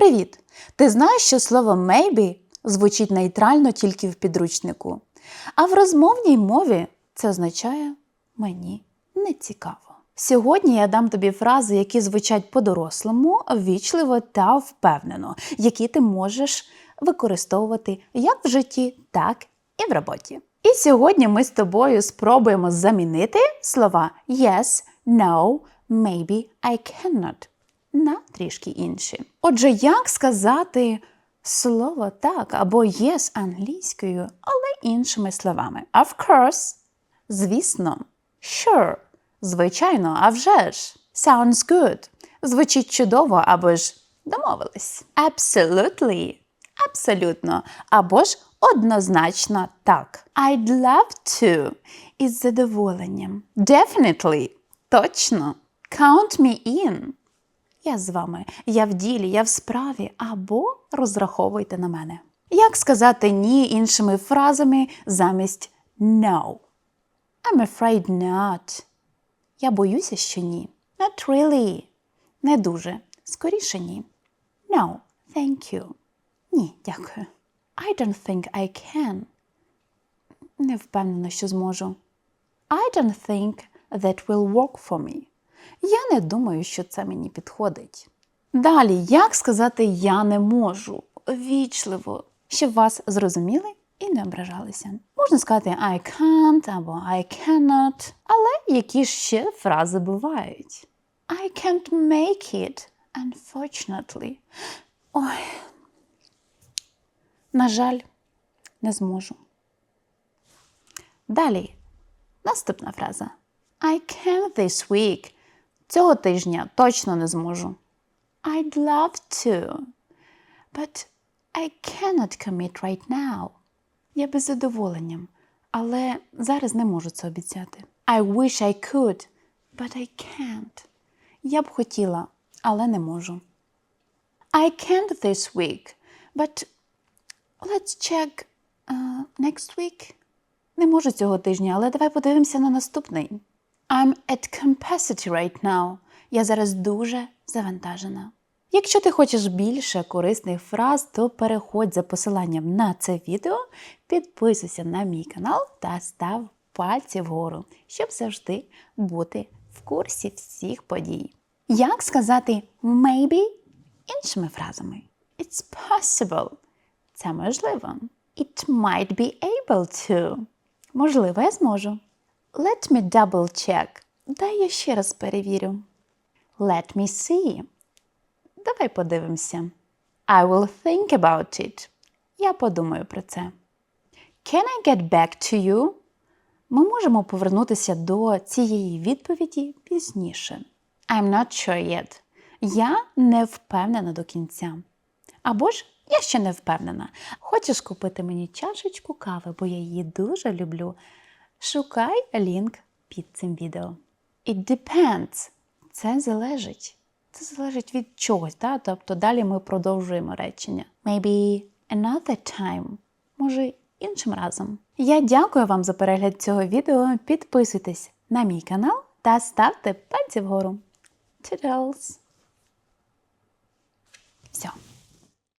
Привіт! Ти знаєш, що слово maybe звучить нейтрально тільки в підручнику, а в розмовній мові це означає мені не цікаво. Сьогодні я дам тобі фрази, які звучать по-дорослому, ввічливо та впевнено, які ти можеш використовувати як в житті, так і в роботі. І сьогодні ми з тобою спробуємо замінити слова yes, no, maybe, I cannot на трішки інші. Отже, як сказати слово так або yes англійською, але іншими словами? Of course, звісно, sure, звичайно, а вже ж. Sounds good. Звучить чудово або ж домовились. Absolutely. Абсолютно. Або ж однозначно так. I'd love to. Із задоволенням. Definitely. Точно. Count me in. Я з вами, я в ділі, я в справі, або розраховуйте на мене. Як сказати ні іншими фразами замість no? I'm afraid not. Я боюся, що ні. Not really. Не дуже. Скоріше ні. No, thank you. Ні, дякую. I don't think I can. Не впевнена, що зможу. I don't think that will work for me. Я не думаю, що це мені підходить. Далі, як сказати я не можу вічливо, щоб вас зрозуміли і не ображалися. Можна сказати I can't або I cannot, але які ще фрази бувають? I can't make it, unfortunately. Ой. На жаль, не зможу. Далі. Наступна фраза. I can't this week. Цього тижня точно не зможу. I'd love to, but I cannot commit right now. Я би задоволенням, але зараз не можу це обіцяти. I wish I could, but I can't. Я б хотіла, але не можу. I can't this week, but let's check uh, next week. Не можу цього тижня, але давай подивимося на наступний. I'm at capacity right now. Я зараз дуже завантажена. Якщо ти хочеш більше корисних фраз, то переходь за посиланням на це відео, підписуйся на мій канал та став пальці вгору, щоб завжди бути в курсі всіх подій. Як сказати maybe іншими фразами? It's possible. Це можливо. It might be able to. Можливо, я зможу. Let me double check. Дай я ще раз перевірю. Let me see. Давай подивимося. I will think about it. Я подумаю про це. Can I get back to you? Ми можемо повернутися до цієї відповіді пізніше. I'm not sure yet. Я не впевнена до кінця. Або ж я ще не впевнена. Хочеш купити мені чашечку кави, бо я її дуже люблю. Шукай лінк під цим відео. It depends. Це залежить. Це залежить від чогось, да? тобто далі ми продовжуємо речення. Maybe another time. Може, іншим разом. Я дякую вам за перегляд цього відео. Підписуйтесь на мій канал та ставте пальці вгору. Toodles! Все.